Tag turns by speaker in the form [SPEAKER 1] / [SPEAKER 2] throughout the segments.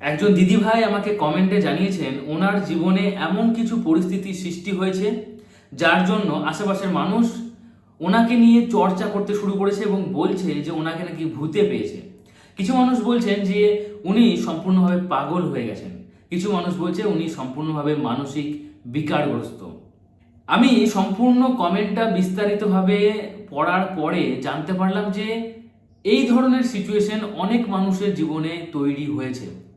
[SPEAKER 1] একজন দিদিভাই আমাকে কমেন্টে জানিয়েছেন, ওনার জীবনে এমন কিছু পরিস্থিতি সৃষ্টি হয়েছে, যার জন্য আশেপাশের মানুষ ওনাকে নিয়ে চর্চা করতে শুরু করেছে এবং বলছে যে ওনাকে নাকি ভূতে পেয়েছে। কিছু মানুষ বলছেন যে উনি সম্পূর্ণভাবে পাগল হয়ে গেছেন। কিছু মানুষ বলছে উনি সম্পূর্ণভাবে মানসিক বিকারগ্রস্ত। আমি সম্পূর্ণ কমেন্টটা বিস্তারিতভাবে পড়ার পরে জানতে পারলাম যে এই ধরনের সিচুয়েশন অনেক মানুষের জীবনে তৈরি হয়েছে।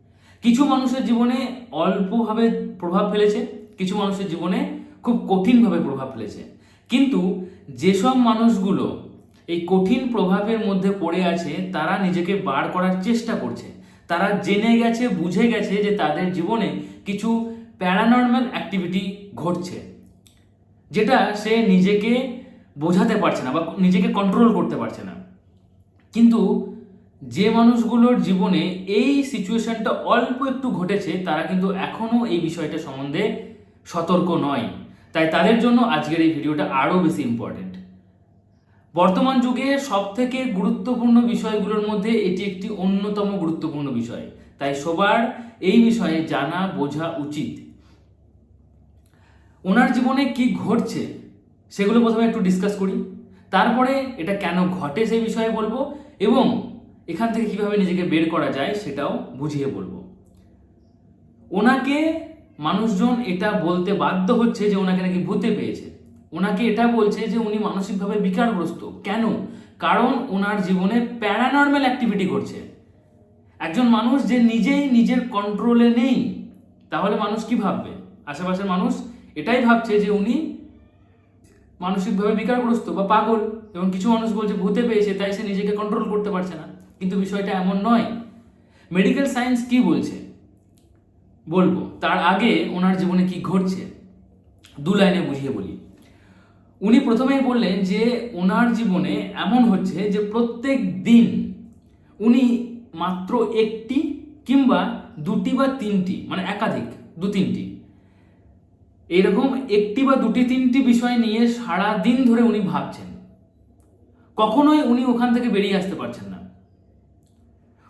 [SPEAKER 1] কিছু মানুষের জীবনে অল্পভাবে প্রভাব ফেলেছে, কিছু মানুষের জীবনে খুব কঠিনভাবে প্রভাব ফেলেছে। কিন্তু যেসব মানুষগুলো এই কঠিন প্রভাবের মধ্যে পড়ে আছে, তারা নিজেকে বার করার চেষ্টা করছে। তারা জেনে গেছে, বুঝে গেছে যে তাদের জীবনে কিছু প্যারানর্মাল অ্যাক্টিভিটি ঘটছে, যেটা সে নিজেকে বোঝাতে পারছে না বা নিজেকে কন্ট্রোল করতে পারছে না। কিন্তু যে মানুষগুলোর জীবনে এই সিচুয়েশনটা অল্প একটু ঘটেছে, তারা কিন্তু এখনও এই বিষয়টা সম্বন্ধে সতর্ক নয়। তাই তাদের জন্য আজকের এই ভিডিওটা আরও বেশি ইম্পর্টেন্ট বর্তমান যুগে সব থেকে গুরুত্বপূর্ণ বিষয়গুলোর মধ্যে এটি একটি অন্যতম গুরুত্বপূর্ণ বিষয়। তাই সবার এই বিষয়ে জানা, বোঝা উচিত। ওনার জীবনে কি ঘটছে সেগুলো প্রথমে একটু ডিসকাস করি। তারপরে এটা কেন ঘটে সেই বিষয়ে বলব এবং এখান থেকে কীভাবে নিজেকে বের করা যায় সেটাও বুঝিয়ে বলব। ওনাকে মানুষজন এটা বলতে বাধ্য হচ্ছে যে ওনাকে নাকি ভূতে পেয়েছে। ওনাকে এটা বলছে যে উনি মানসিকভাবে বিকারগ্রস্ত। কেন? কারণ ওনার জীবনে প্যারানর্মাল অ্যাক্টিভিটি করছে। একজন মানুষ যে নিজেই নিজের কন্ট্রোলে নেই, তাহলে মানুষ কি ভাববে? আশেপাশের মানুষ এটাই ভাবছে যে উনি মানসিকভাবে বিকারগ্রস্ত বা পাগল এবং কিছু মানুষ বলছে ভূতে পেয়েছে, তাই সে নিজেকে কন্ট্রোল করতে পারছে না। কিন্তু বিষয়টা এমন নয়। মেডিকেল সায়েন্স কি বলছে? বলব, তার আগে ওনার জীবনে কি ঘটছে? দু লাইনে বুঝিয়ে বলি। উনি প্রথমেই বললেন যে, ওনার জীবনে এমন হচ্ছে যে প্রত্যেক দিন উনি মাত্র একটি কিংবা দুটি বা তিনটি মানে একাধিক, দু তিনটি। এরকম একটি বা দুটি তিনটি বিষয় নিয়ে সারা দিন ধরে উনি ভাবছেন। কখনোই উনি ওখান থেকে বেরিয়ে আসতে পারছেন না।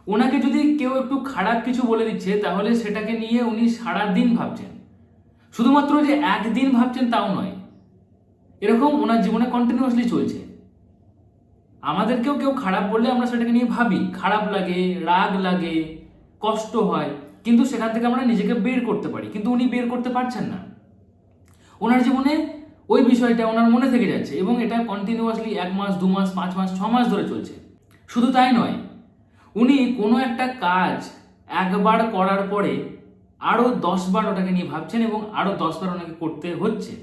[SPEAKER 1] ওনাকে যদি কেউ একটু খারাপ কিছু বলে দিচ্ছে, তাহলে সেটাকে নিয়ে উনি সারা দিন ভাবছেন। শুধুমাত্র যে একদিন ভাবছেন তাও নয়, এরকম ওনার জীবনে কন্টিনিউয়াসলি চলছে। আমাদেরকেও কেউ খারাপ বললে আমরা সেটাকে নিয়ে ভাবি। খারাপ লাগে, রাগ লাগে, কষ্ট হয়, কিন্তু সেখান থেকে আমরা নিজেকে বের করতে পারি, কিন্তু উনি বের করতে পারছেন না। ওনার জীবনে ওই বিষয়টা ওনার মনে থেকে যাচ্ছে এবং এটা কন্টিনিউয়াসলি এক মাস, দু মাস, পাঁচ মাস, ছ মাস ধরে চলছে। শুধু তাই নয় উনি কোনো একটা কাজ একবার করার পরে আরও দশবার ওটাকে নিয়ে ভাবছেন এবং আরও দশবার ওনাকে করতে হচ্ছে।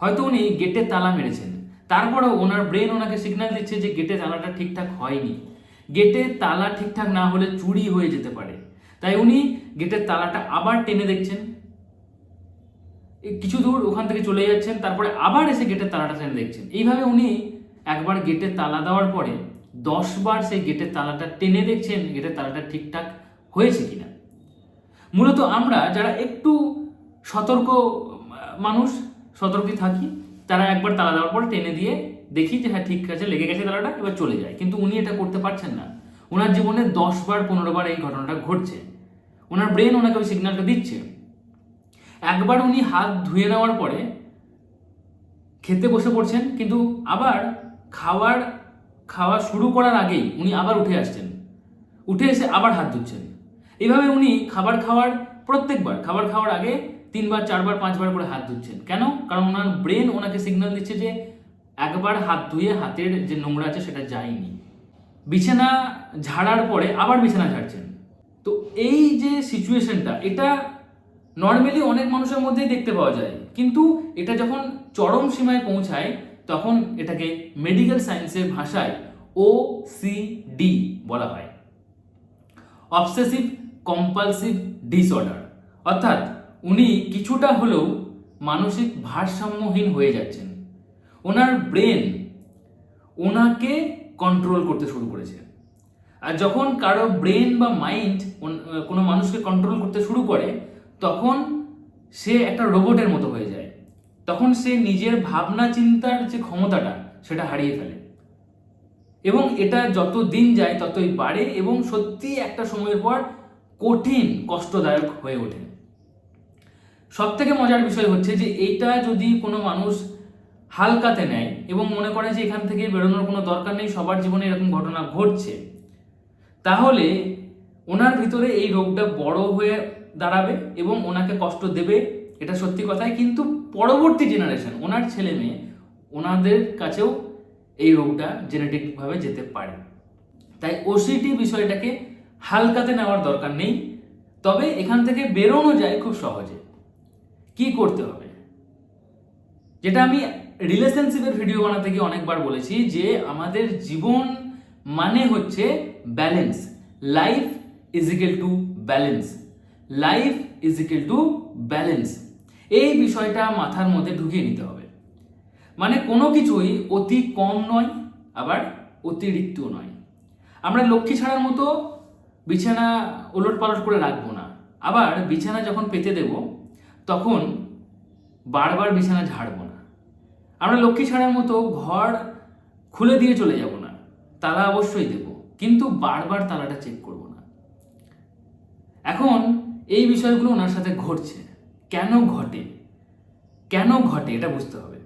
[SPEAKER 1] হয়তো উনি গেটে তালা মেরেছেন। তারপরেও ওনার ব্রেন ওনাকে সিগন্যাল দিচ্ছে যে গেটে তালাটা ঠিকঠাক হয়নি। গেটে তালা ঠিকঠাক না হলে চুরি হয়ে যেতে পারে। তাই উনি গেটের তালাটা আবার টেনে দেখছেন। কিছু দূর ওখান থেকে চলে যাচ্ছেন, তারপরে আবার এসে গেটের তালাটা টেনে দেখছেন। এইভাবে উনি একবার গেটের তালা দেওয়ার পরে দশ বার সেই গেটের তালাটা টেনে দেখছেন গেটের তালাটা ঠিকঠাক হয়েছে কিনা? মূলত আমরা যারা একটু সতর্ক মানুষ, সতর্কই থাকি, তারা একবার তালা দেওয়ার পর টেনে দিয়ে দেখি যে হ্যাঁ ঠিক আছে, লেগে গেছে তালাটা, এবার চলে যায়। কিন্তু উনি এটা করতে পারছেন না। ওনার জীবনে দশ বার, পনেরো বার এই ঘটনাটা ঘটছে। ওনার ব্রেন ওনাকে ওই সিগন্যালটা দিচ্ছে। একবার উনি হাত ধুয়ে নেওয়ার পরে খেতে বসে পড়ছেন, কিন্তু আবার খাওয়ার খাওয়া শুরু করার আগেই উনি আবার উঠে আসছেন। উঠে এসে আবার হাত ধুচ্ছেন। এইভাবে উনি খাবার খাওয়ার, প্রত্যেকবার খাবার খাওয়ার আগে তিনবার, চারবার, পাঁচবার করে হাত ধুচ্ছেন। কেন? কারণ ওনার ব্রেন ওনাকে সিগন্যাল দিচ্ছে যে একবার হাত ধুয়ে হাতের যে নোংরা আছে সেটা যায়নি। বিছানা ঝাড়ার পরে আবার বিছানা ঝাড়ছেন। তো এই যে সিচুয়েশনটা, এটা নর্মালি অনেক মানুষের মধ্যেই দেখতে পাওয়া যায়। কিন্তু এটা যখন চরম সীমায় পৌঁছায় তখন এটাকে মেডিকেল সায়েন্সের ভাষায় ও সি ডি বলা হয়। অবসেসিভ কম্পালসিভ ডিসঅর্ডার অর্থাৎ উনি কিছুটা হলেও মানসিক ভারসাম্যহীন হয়ে যাচ্ছেন। ওনার ব্রেন ওনাকে কন্ট্রোল করতে শুরু করেছে। আর যখন কারও ব্রেন বা মাইন্ড কোনো মানুষকে কন্ট্রোল করতে শুরু করে, তখন সে একটা রোবটের মতো হয়ে যায়। তখন সে নিজের ভাবনা চিন্তার যে ক্ষমতাটা, সেটা হারিয়ে ফেলে। এবং এটা যত দিন যায়, ততই বাড়ে এবং সত্যি একটা সময়ের পর কঠিন, কষ্টদায়ক হয়ে ওঠে। সব থেকে মজার বিষয় হচ্ছে যে, এইটা যদি কোনো মানুষ হালকাতে নেয় এবং মনে করে যে এখান থেকে বেরোনোর কোনো দরকার নেই, সবার জীবনে এরকম ঘটনা ঘটছে, তাহলে ওনার ভিতরে এই রোগটা বড় হয়ে দাঁড়াবে এবং ওনাকে কষ্ট দেবে এটা সত্যি কথাই, কিন্তু পরবর্তী জেনারেশন ওনার ছেলে মেয়ে, ওনাদের কাছেও এই রোগটা জেনেটিকভাবে যেতে পারে। তাই ওসিটি বিষয়টাকে হালকাতে নেওয়ার দরকার নেই, তবে এখান থেকে বেরোনো যায় খুব সহজে। কি করতে হবে? যেটা আমি রিলেশনশিপের ভিডিও বানাতে গিয়ে অনেকবার বলেছি, যে আমাদের জীবন মানে হচ্ছে balance life is equal to balance life is equal to balance এই বিষয়টা মাথার মধ্যে ঢুকিয়ে নিতে হবে। মানে কোনো কিছুই অতি কম নয়, আবার অতিরিক্ত নয়। আমরা লক্ষ্মী ছাড়ার মতো বিছানা ওলট পালট করে রাখব না। আবার বিছানা যখন পেতে দেব, তখন বারবার বিছানা ঝাড়বো না। আমরা লক্ষ্মী ছাড়ার মতো ঘর খুলে দিয়ে চলে যাব না। তালা অবশ্যই দেব, কিন্তু বারবার তালাটা চেক করব না। এখন এই বিষয়গুলো ওনার সাথে ঘটছে। কেন ঘটে? কেন ঘটে এটা বুঝতে হবে।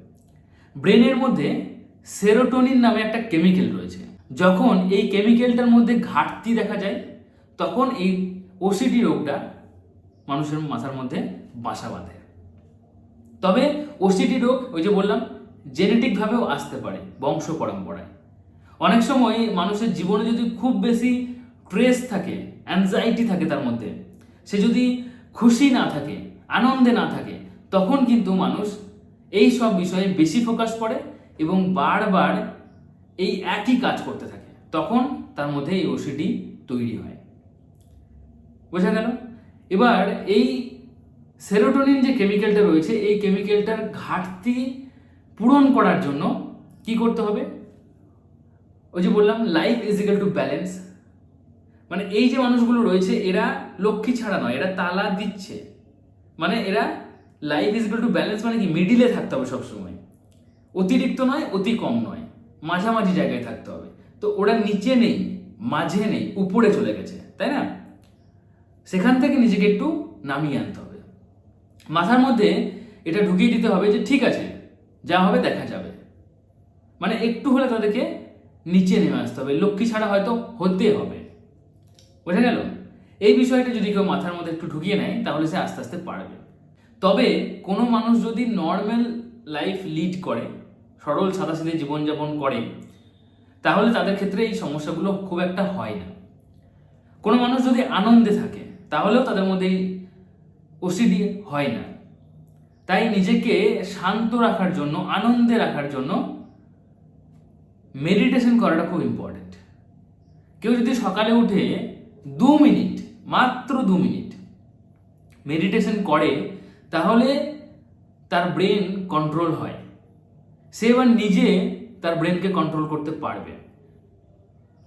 [SPEAKER 1] ব্রেনের মধ্যে সেরোটোনিন নামে একটা কেমিক্যাল রয়েছে। যখন এই কেমিক্যালটার মধ্যে ঘাটতি দেখা যায়, তখন এই ওসিডি রোগটা মানুষের মাথার মধ্যে বাসা বাঁধে। তবে ওসিডি রোগ, ওই যে বললাম জেনেটিকভাবেও আসতে পারে, বংশ পরম্পরায়। অনেক সময় মানুষের জীবনে যদি খুব বেশি স্ট্রেস থাকে অ্যাংজাইটি থাকে তার মধ্যে, সে যদি খুশি না থাকে আনন্দে না থাকে, তখন কিন্তু মানুষ এই সব বিষয়ে বেশি ফোকাস করে এবং বারবার এই একই কাজ করতে থাকে। তখন তার মধ্যে এই ওসিডি তৈরি হয়। বোঝা গেল? এবার এই সেরোটোনিন যে কেমিক্যালটা রয়েছে, এই কেমিক্যালটার ঘাটতি পূরণ করার জন্য কি করতে হবে? ওই যে বললাম লাইফ ইজিক্যাল টু ব্যালেন্স মানে এই যে মানুষগুলো রয়েছে, এরা লক্ষ্মী ছাড়া নয়, এরা তালা দিচ্ছে। মানে এরা লাইফ ইজিক্যাল টু ব্যালেন্স মানে কি? মিডিলে থাকতে হবে সবসময়। অতিরিক্ত নয়, অতি কম নয়। মাঝামাঝি জায়গায় থাকতে হবে। তো ওরা নিচে নেই, মাঝে নেই, উপরে চলে গেছে, তাই না? সেখান থেকে নিজেকে একটু নামিয়ে আনতে হবে। মাথার মধ্যে এটা ঢুকিয়ে দিতে হবে যে ঠিক আছে, যা হবে দেখা যাবে। মানে একটু হলে তাদেরকে নিচে নেমে আসতে হবে। লক্ষ্মী ছাড়া হয়তো হতে হবে। বোঝা গেল? এই বিষয়টা যদি কেউ মাথার মধ্যে একটু ঢুকিয়ে নেয়, তাহলে সে আস্তে আস্তে পারবে। তবে কোনো মানুষ যদি নর্মাল লাইফ লিড করে, সরল সাদাসিধে জীবনযাপন করে, তাহলে তাদের ক্ষেত্রে এই সমস্যাগুলো খুব একটা হয় না। কোনো মানুষ যদি আনন্দে থাকে, তাহলেও তাদের মধ্যে ওসিডি হয় না। তাই নিজেকে শান্ত রাখার জন্য, আনন্দে রাখার জন্য মেডিটেশন করাটা খুব ইম্পর্টেন্ট কেউ যদি সকালে উঠে দু মিনিট মাত্র দু মিনিট। মেডিটেশন করে, তাহলে তার ব্রেন কন্ট্রোল হয়। সে এবার নিজে তার ব্রেনকে কন্ট্রোল করতে পারবে।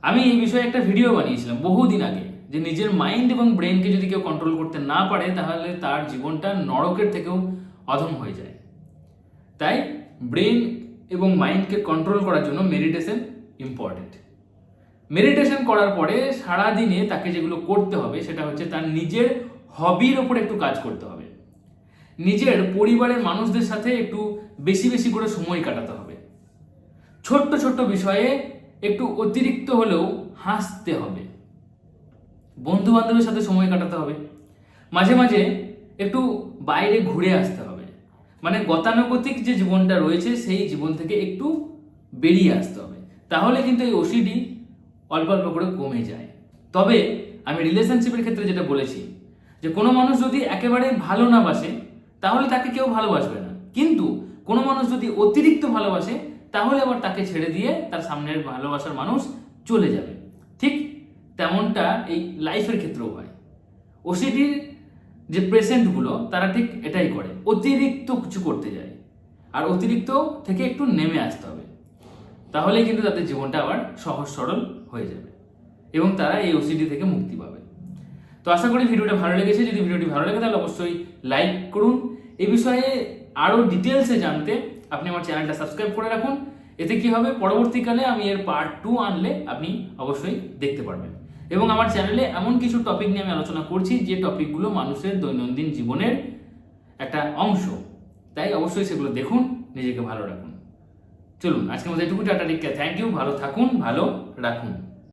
[SPEAKER 1] আমি এই বিষয়ে একটা ভিডিও বানিয়েছিলাম বহুদিন আগে, যে নিজের মাইন্ড এবং ব্রেনকে যদি কেউ কন্ট্রোল করতে না পারে, তাহলে তার জীবনটা নরকের থেকেও অধম হয়ে যায়। তাই ব্রেন এবং মাইন্ডকে কন্ট্রোল করার জন্য মেডিটেশন ইম্পর্টেন্ট মেডিটেশন করার পরে সারা দিনে তাকে যেগুলো করতে হবে, সেটা হচ্ছে তার নিজের হবির ওপর একটু কাজ করতে হবে। নিজের পরিবারের মানুষদের সাথে একটু বেশি বেশি করে সময় কাটাতে হবে। ছোট্ট ছোট্ট বিষয়ে একটু অতিরিক্ত হলেও হাসতে হবে। বন্ধু বান্ধবের সাথে সময় কাটাতে হবে। মাঝে মাঝে একটু বাইরে ঘুরে আসতে হবে। মানে গতানুগতিক যে জীবনটা রয়েছে, সেই জীবন থেকে একটু বেরিয়ে আসতে হবে। তাহলে কিন্তু এই ওসিডি অল্প অল্প করে কমে যায়। তবে আমি রিলেশনশিপের ক্ষেত্রে যেটা বলেছি, যে কোনো মানুষ যদি একেবারে ভালো না বাসে, তাহলে তাকে কেউ ভালোবাসবে না। কিন্তু কোনো মানুষ যদি অতিরিক্ত ভালোবাসে, তাহলে আবার তাকে ছেড়ে দিয়ে তার সামনের ভালোবাসার মানুষ চলে যাবে। ঠিক তেমনটা এই লাইফের ক্ষেত্রেও হয়। ওসিডির যে পেশেন্টগুলো তারা ঠিক এটাই করে, অতিরিক্ত কিছু করতে যায়। আর অতিরিক্ত থেকে একটু নেমে আসতে হবে। তাহলে কিন্তু তাদের জীবনটা আবার সহজ সরল হয়ে যাবে। এবং তারা এই ওসিডি থেকে মুক্তি পাবে। তো আশা করি ভিডিওটা ভালো লেগেছে। যদি ভিডিওটি ভালো লাগে, তাহলে অবশ্যই লাইক করুন। এই বিষয়ে আরও ডিটেলসে জানতে আপনি আমার চ্যানেলটা সাবস্ক্রাইব করে রাখুন। এতে কি হবে? পরবর্তীকালে আমি এর পার্ট টু আনলে আপনি অবশ্যই দেখতে পারবেন। এবং আমার চ্যানেলে এমন কিছু টপিক নিয়ে আমি আলোচনা করছি, যে টপিকগুলো মানুষের দৈনন্দিন জীবনের একটা অংশ। তাই অবশ্যই সেগুলো দেখুন, নিজেকে ভালো রাখুন। চলুন আজকে মধ্যে এটুকু টাটা টিকা থ্যাংক ইউ ভালো থাকুন ভালো রাখুন।